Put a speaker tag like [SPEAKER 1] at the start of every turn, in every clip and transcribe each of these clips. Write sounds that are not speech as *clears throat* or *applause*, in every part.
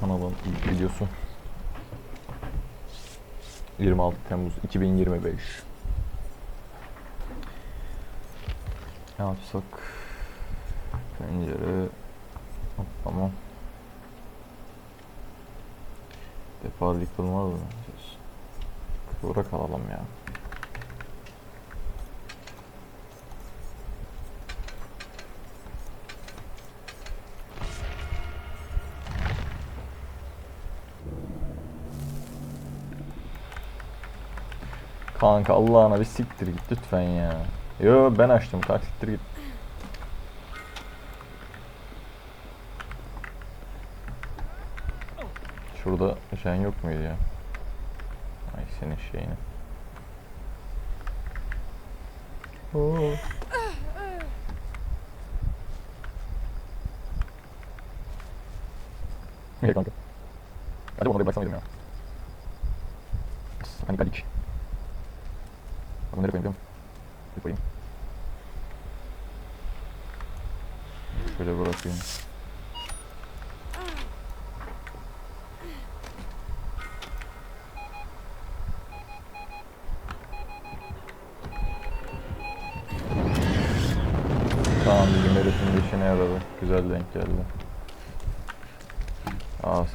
[SPEAKER 1] kanalın ilk videosu. 26 Temmuz 2025. Ne yapsak? Pencere. Tamam. Depar yıkılmaz mı? Kıvrak alalım ya. Kanka Allah'ına bir siktir git lütfen ya. Yo ben açtım kalk siktir git. Şurada şey yok muydu ya? Ay senin şeyini. Oo. İyi kanka. Hadi onu da bıraksam ya. Panik panik. Bunu nereye koyayım biliyor musun? Bir koyayım. Şöyle bırakayım. Tamam bizim herifin işine yaradı. Güzel denk geldi. Az.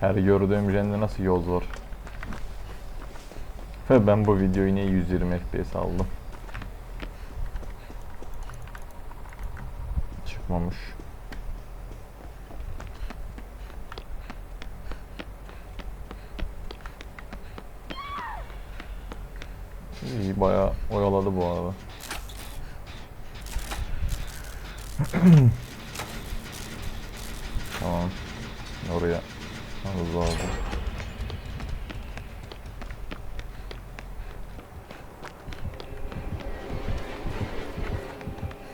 [SPEAKER 1] Her gördüğüm jende nasıl yoz var. Ben bu videoyu niye 120 FPS aldım? Çıkmamış. İyi bayağı oyaladı bu arada. *clears throat* tamam. Oraya hızlı aldım.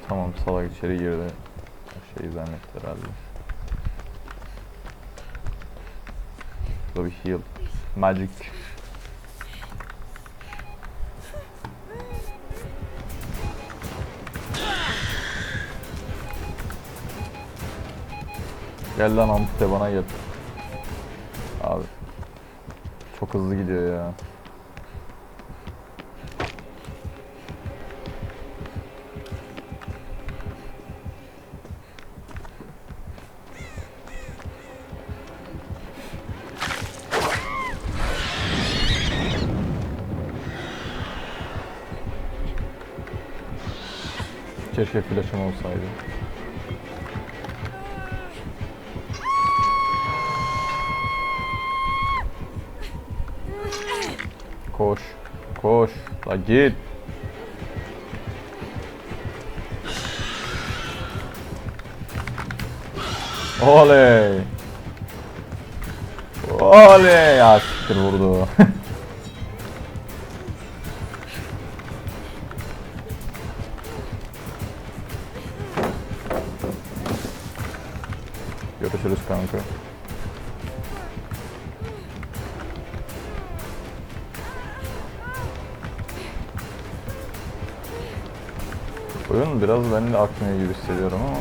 [SPEAKER 1] Tamam salak içeri girdi. Şey zannetti herhalde. Burada bir heal. Magic. Gel lan ampute bana gel. Abi. Çok hızlı gidiyor ya. Keşke flash'ım olsaydı. Koş. Koş. La git. Oley. Oley. Ya siktir vurdu. *laughs* Görüşürüz kanka. Oyun biraz benimle akmıyor gibi hissediyorum ama.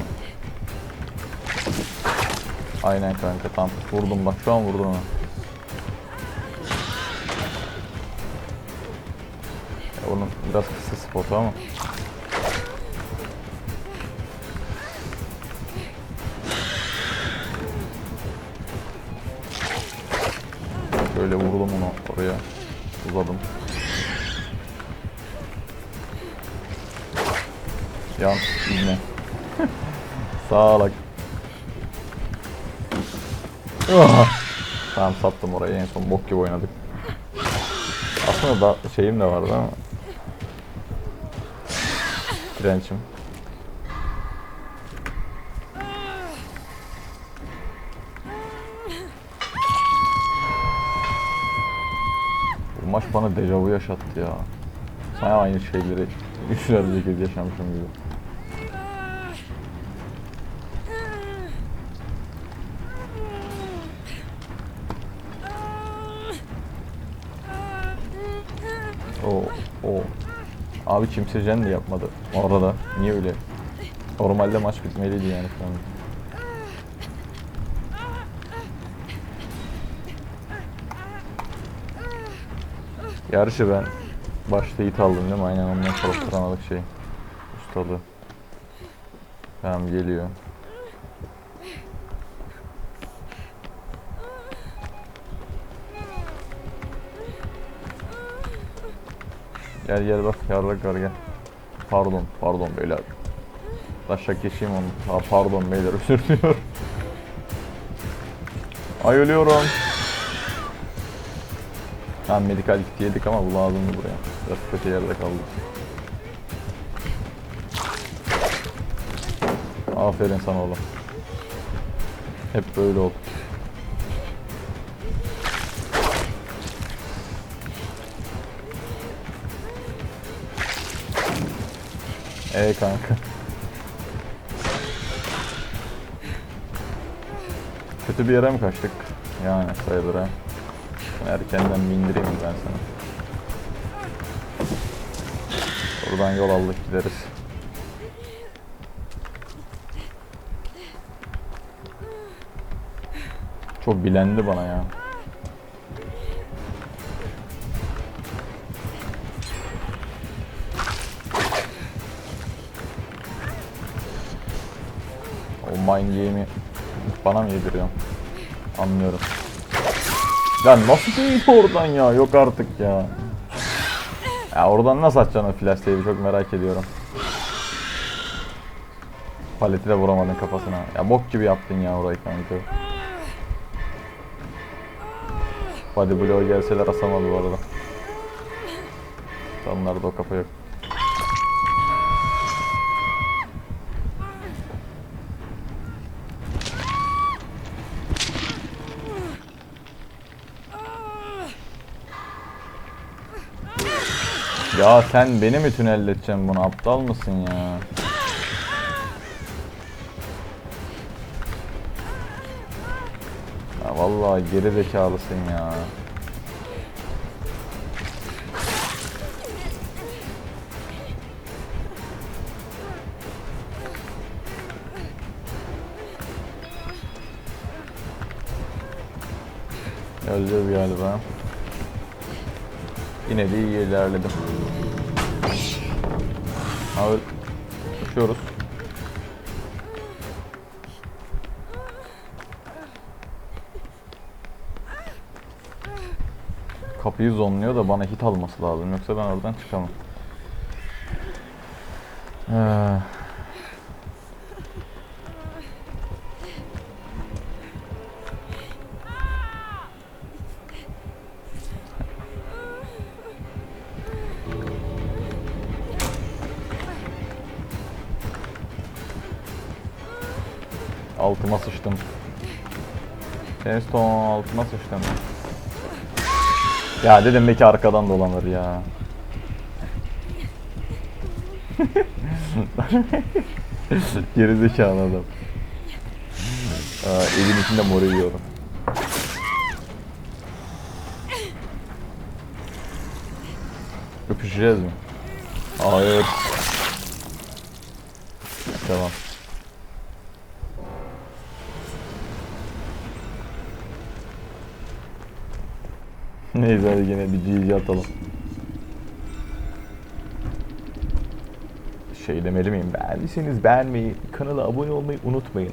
[SPEAKER 1] Aynen kanka tam vurdum bak şu an vurdum onu. Onun biraz kısa spotu ama. Şöyle vurdum onu oraya. Uzadım. Yan ibne. *laughs* Sağlak. Ah! tamam sattım orayı en son bok gibi oynadık. Aslında da şeyim de vardı ama. Dirençim. Maç bana dejavu yaşattı ya. Sana aynı şeyleri yüzlerce kez yaşamışım gibi. O o. Abi kimse jen de yapmadı orada. Niye öyle? Normalde maç bitmeliydi yani şu Gerçi ben başta it aldım değil mi? Aynen ondan sonra tıranalık şey. Ustalığı. Tamam geliyor. Gel gel bak yarrak var gel. Pardon pardon beyler. Taşak geçeyim onu. Ha, pardon beyler özür diliyorum. Ay ölüyorum. Tamam medikal kit yedik ama bu lazımdı buraya. Biraz kötü yerde kaldık. Aferin sana oğlum. Hep böyle ol. Ee kanka. Kötü bir yere mi kaçtık? Yani sayılır ha. Erkenden bindireyim ben sana. Oradan yol aldık gideriz. Çok bilendi bana ya. O mind game'i bana mı yediriyorsun? Anlıyorum. Ya nasıl değil oradan ya? Yok artık ya. Ya oradan nasıl atacaksın o flash save'i çok merak ediyorum. Paleti de vuramadın kafasına. Ya bok gibi yaptın ya orayı kanka. Body blow gelseler asamadı bu arada. Onlarda o kafa yok. Ya sen beni mi tünelleteceksin bunu? Aptal mısın ya? Ya vallahi geri zekalısın ya. Öleceğiz galiba. Yine de iyi ilerledim. Abi uçuyoruz. Kapıyı zonluyor da bana hit alması lazım yoksa ben oradan çıkamam. Ee, altıma sıçtım. Sandstone altıma sıçtım. Ya dedim belki arkadan dolanır ya. *laughs* Gerizekalı adam. Evin içinde mor yiyorum. Öpüşeceğiz mi? Hayır. Tamam. Neyse hadi yine bir GG atalım. Şey demeli miyim? Beğendiyseniz beğenmeyi, kanala abone olmayı unutmayın.